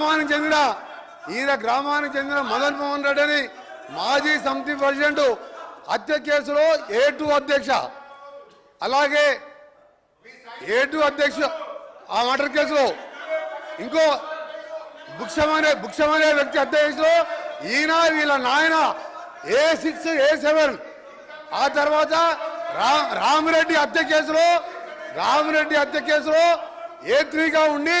గ్రామానికి చెందిన ఈయన గ్రామానికి చెందిన మదన్ మోహన్ రెడ్డి అని మాజీ సమితి ప్రెసిడెంట్ హత్య కేసులో ఏ టూ అధ్యక్ష. అలాగే ఏ టూ అధ్యక్ష ఆ మర్డర్ కేసులో ఇంకో భుక్షమనే భుక్షమనే వ్యక్తి హత్య కేసులో ఈయన వీళ్ళ నాయన ఏ సిక్స్ ఏ సెవెన్ ఆ తర్వాత రా రామిరెడ్డి హత్య కేసులో రామిరెడ్డి హత్య కేసులో ఏ త్రీగా ఉండి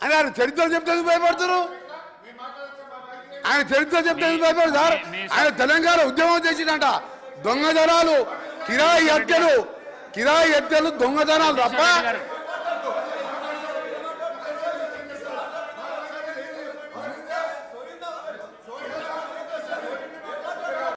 అని ఆయన చరిత్ర చెప్తే భయపడుతున్నారు ఆయన చరిత్ర చెప్తే ఎందుకు భయపడరు సార్? ఆయన తెలంగాణ ఉద్యమం చేసిందంట దొంగతనాలు కిరాయి హత్యలు కిరాయి హత్యలు దొంగతనాలు తప్ప